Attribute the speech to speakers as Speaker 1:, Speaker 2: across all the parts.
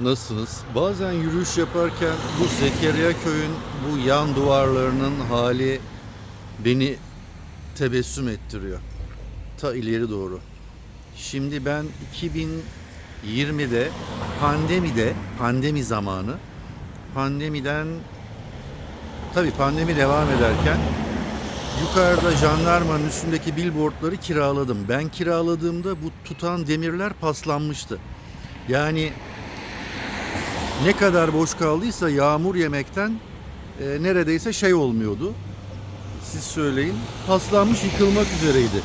Speaker 1: Nasılsınız? Bazen yürüyüş yaparken bu Zekeriya köyün bu yan duvarlarının hali beni tebessüm ettiriyor. Ta ileri doğru. Şimdi ben 2020'de pandemide, pandemi zamanı pandemiden tabii pandemi devam ederken yukarıda jandarmanın üstündeki billboardları kiraladım. Ben kiraladığımda bu tutan demirler paslanmıştı. Yani ne kadar boş kaldıysa yağmur yemekten e, neredeyse şey olmuyordu. Siz söyleyin. Paslanmış yıkılmak üzereydi.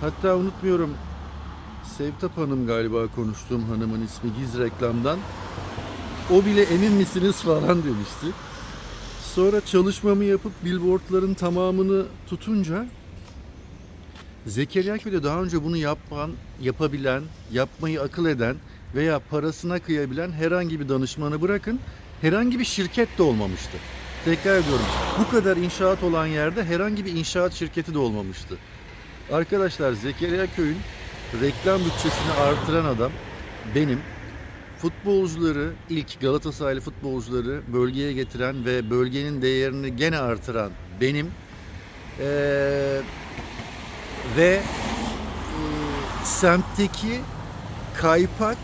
Speaker 1: Hatta unutmuyorum Sevtap Hanım galiba konuştuğum hanımın ismi Giz reklamdan. O bile emin misiniz falan demişti. Sonra çalışmamı yapıp billboardların tamamını tutunca Zekeriya Köy'de daha önce bunu yapan, yapabilen, yapmayı akıl eden veya parasına kıyabilen herhangi bir danışmanı bırakın, herhangi bir şirket de olmamıştı. Tekrar ediyorum, bu kadar inşaat olan yerde herhangi bir inşaat şirketi de olmamıştı. Arkadaşlar Zekeriya Köy'ün reklam bütçesini artıran adam benim. Futbolcuları, ilk Galatasaraylı futbolcuları bölgeye getiren ve bölgenin değerini gene artıran benim. Ee, ve e, semtteki kaypak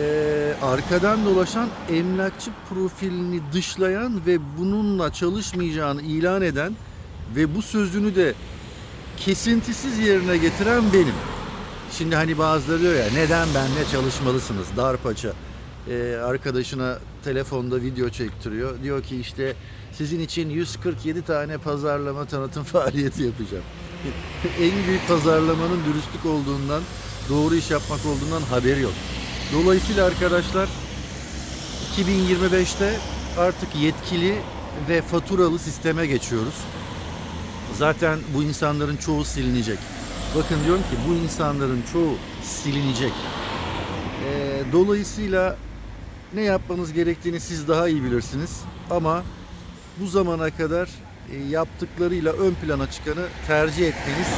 Speaker 1: e, arkadan dolaşan emlakçı profilini dışlayan ve bununla çalışmayacağını ilan eden ve bu sözünü de kesintisiz yerine getiren benim. Şimdi hani bazıları diyor ya neden benle çalışmalısınız darpaça. Ee, arkadaşına telefonda video çektiriyor. Diyor ki işte sizin için 147 tane pazarlama tanıtım faaliyeti yapacağım. en büyük pazarlamanın dürüstlük olduğundan, doğru iş yapmak olduğundan haberi yok. Dolayısıyla arkadaşlar 2025'te artık yetkili ve faturalı sisteme geçiyoruz. Zaten bu insanların çoğu silinecek. Bakın diyorum ki bu insanların çoğu silinecek. Ee, dolayısıyla ne yapmanız gerektiğini siz daha iyi bilirsiniz. Ama bu zamana kadar e, yaptıklarıyla ön plana çıkanı tercih etmeniz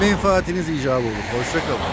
Speaker 1: menfaatiniz icabı olur. Hoşçakalın.